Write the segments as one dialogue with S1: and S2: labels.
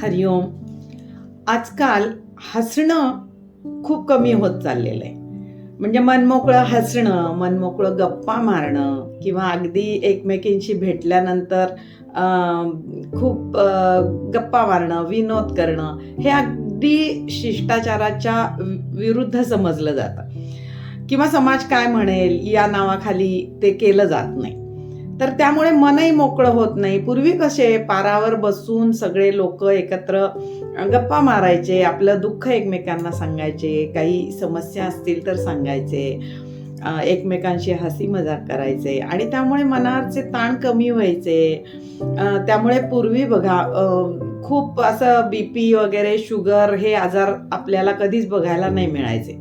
S1: हरिओम आजकाल हसणं खूप कमी होत चाललेलं आहे. म्हणजे मनमोकळं हसणं मनमोकळं गप्पा मारणं किंवा अगदी एकमेकींशी भेटल्यानंतर खूप गप्पा मारणं विनोद करणं हे अगदी शिष्टाचाराच्या विरुद्ध समजलं जातं. किंवा समाज काय म्हणेल या नावाखाली ते केलं जात नाही. तर त्यामुळे मनही मोकळं होत नाही. पूर्वी कसे पारावर बसून सगळे लोक एकत्र गप्पा मारायचे आपलं दुःख एकमेकांना सांगायचे काही समस्या असतील तर सांगायचे एकमेकांशी हसी मजाक करायचे आणि त्यामुळे मनावरचे ताण कमी व्हायचे. त्यामुळे पूर्वी बघा खूप असं बीपी वगैरे शुगर हे आजार आपल्याला कधीच बघायला नाही मिळायचे.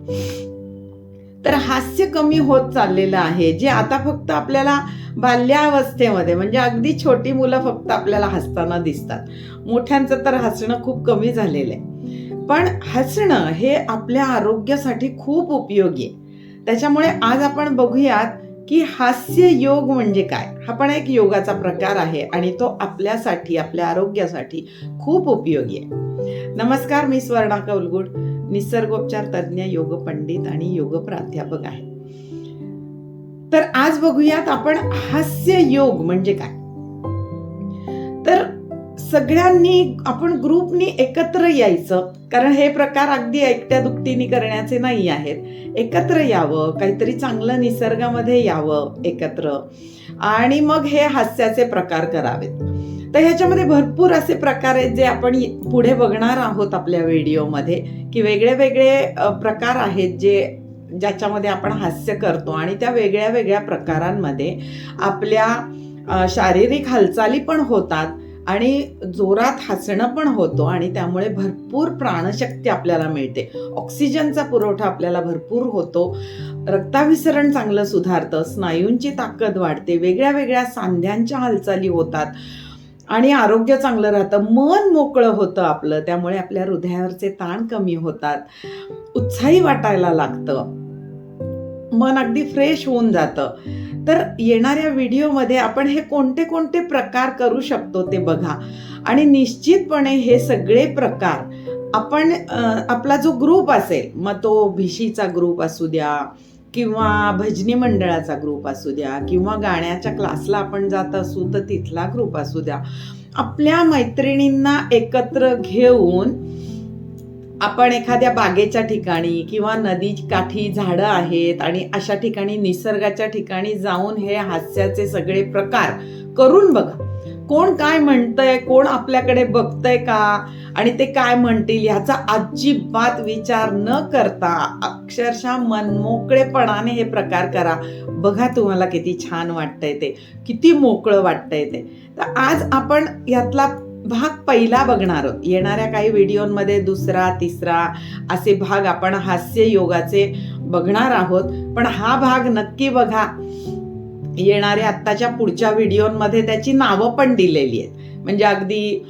S1: तर हास्य कमी होत चाललेलं आहे जे आता फक्त आपल्याला बाल्यावस्थेमध्ये म्हणजे अगदी छोटी मुलं फक्त आपल्याला हसताना दिसतात. मोठ्यांचं तर हसणं खूप कमी झालेलं आहे पण हसणं हे आपल्या आरोग्यासाठी खूप उपयोगी आहे. त्याच्यामुळे आज आपण बघूयात की हास्य योग म्हणजे काय? हा पण एक योगाचा प्रकार आहे आणि तो आपल्यासाठी आपल्या आरोग्यासाठी खूप उपयोगी आहे. नमस्कार मी स्वर्णा कौलगुड निसर्गोपचार तज्ज्ञ योग पंडित आणि योग प्राध्यापक आहे. तर आज बघूयात आपण हास्य योग म्हणजे काय? तर सगळ्यांनी आपण ग्रुपनी एकत्र यायचं. कारण हे प्रकार अगदी एकट्या दुकटीने करण्याचे नाही आहेत. एकत्र यावं काहीतरी चांगलं निसर्गामध्ये यावं एकत्र. आणि मग हे हास्याचे प्रकार करावेत. तर ह्याच्यामध्ये भरपूर असे प्रकार आहेत जे आपण पुढे बघणार आहोत आपल्या व्हिडिओमध्ये की वेगळे वेगळे प्रकार आहेत जे ज्याच्यामध्ये आपण हास्य करतो. आणि त्या वेगळ्या वेगळ्या प्रकारांमध्ये आपल्या शारीरिक हालचाली पण होतात. आणि जोरात हसणं पण होतो आणि त्यामुळे भरपूर प्राणशक्ती आपल्याला मिळते. ऑक्सिजनचा पुरवठा आपल्याला भरपूर होतो. रक्ताभिसरण चांगलं सुधारतं स्नायूंची ताकद वाढते वेगळ्या वेगळ्या सांध्यांच्या हालचाली होतात आणि आरोग्य चांगलं राहतं. मन मोकळं होतं आपलं त्यामुळे आपल्या हृदयावरचे ताण कमी होतात. उत्साही वाटायला लागतं. मन अगदी फ्रेश होऊन जातं. तर येणाऱ्या व्हिडिओमध्ये आपण हे कोणते कोणते प्रकार करू शकतो ते बघा. आणि निश्चितपणे हे सगळे प्रकार आपण आपला जो ग्रुप असेल मग तो भिशीचा ग्रुप असू द्या किंवा भजनी मंडळाचा ग्रुप असू द्या किंवा गाण्याच्या क्लासला आपण जात असू तर तिथला ग्रुप असू द्या. आपल्या मैत्रिणींना एकत्र घेऊन आपण एखाद्या बागेच्या ठिकाणी किंवा नदी काठी झाडं आहेत आणि अशा ठिकाणी निसर्गाच्या ठिकाणी जाऊन हे हास्याचे सगळे प्रकार करून बघा. कोण काय म्हणतंय कोण आपल्याकडे बघतंय का? आणि ते काय म्हणतील ह्याचा अजिबात विचार न करता अक्षरशः मनमोकळेपणाने हे प्रकार करा. बघा तुम्हाला किती छान वाटतंय ते. किती मोकळं वाटतंय ते. तर आज आपण यातला भाग पहिला बघणार आहोत. येणाऱ्या काही व्हिडिओमध्ये दुसरा तिसरा असे भाग आपण हास्य योगाचे बघणार आहोत. पण हा भाग नक्की बघा. येणाऱ्या आत्ताच्या पुढच्या व्हिडिओमध्ये त्याची नावं पण दिलेली आहेत. म्हणजे अगदी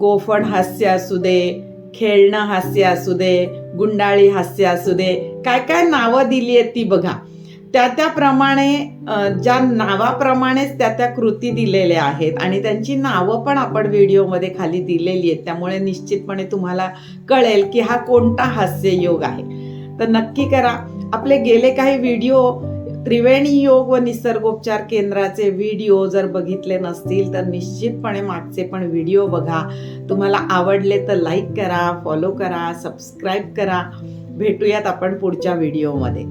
S1: गोफण हास्य असू दे खेळणं हास्य असू दे गुंडाळी हास्य असू दे काय काय नावं दिली आहेत ती बघा. त्या त्याप्रमाणे ज्या नावाप्रमाणेच त्या त्या कृती दिलेल्या आहेत आणि त्यांची नावं पण आपण व्हिडिओमध्ये खाली दिलेली आहेत. त्यामुळे निश्चितपणे तुम्हाला कळेल की हा कोणता हास्ययोग आहे. तर नक्की करा. आपले गेले काही व्हिडिओ त्रिवेणी योग व निसर्गोपचार केंद्राचे व्हिडिओ जर बघितले नसतील तर निश्चितपणे मागचे पण व्हिडिओ बघा. तुम्हाला आवडले तर लाईक करा फॉलो करा सबस्क्राईब करा. भेटूयात आपण पुढच्या व्हिडिओमध्ये.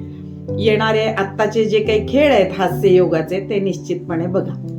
S1: येणारे आत्ताचे जे काही खेळ आहेत हास्य योगाचे ते निश्चितपणे बघा.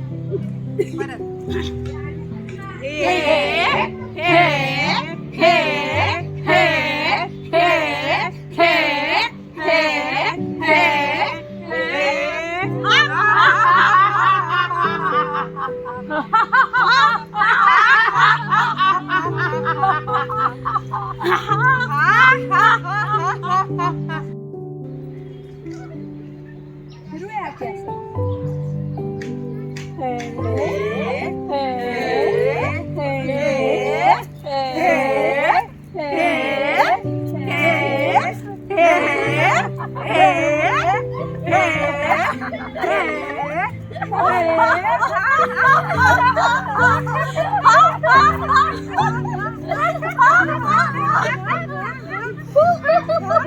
S2: Ha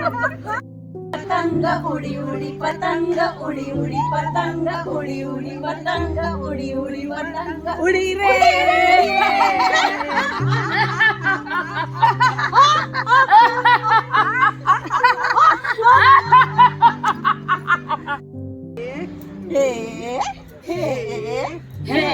S2: ha ha! பதங்க ஒளி ஒளி பதங்க ஒளி ஒளி பதங்க ஒளி ஒளி பதங்க ஒளி ஒளி பதங்க உடிரே Hey, hey,
S3: hey.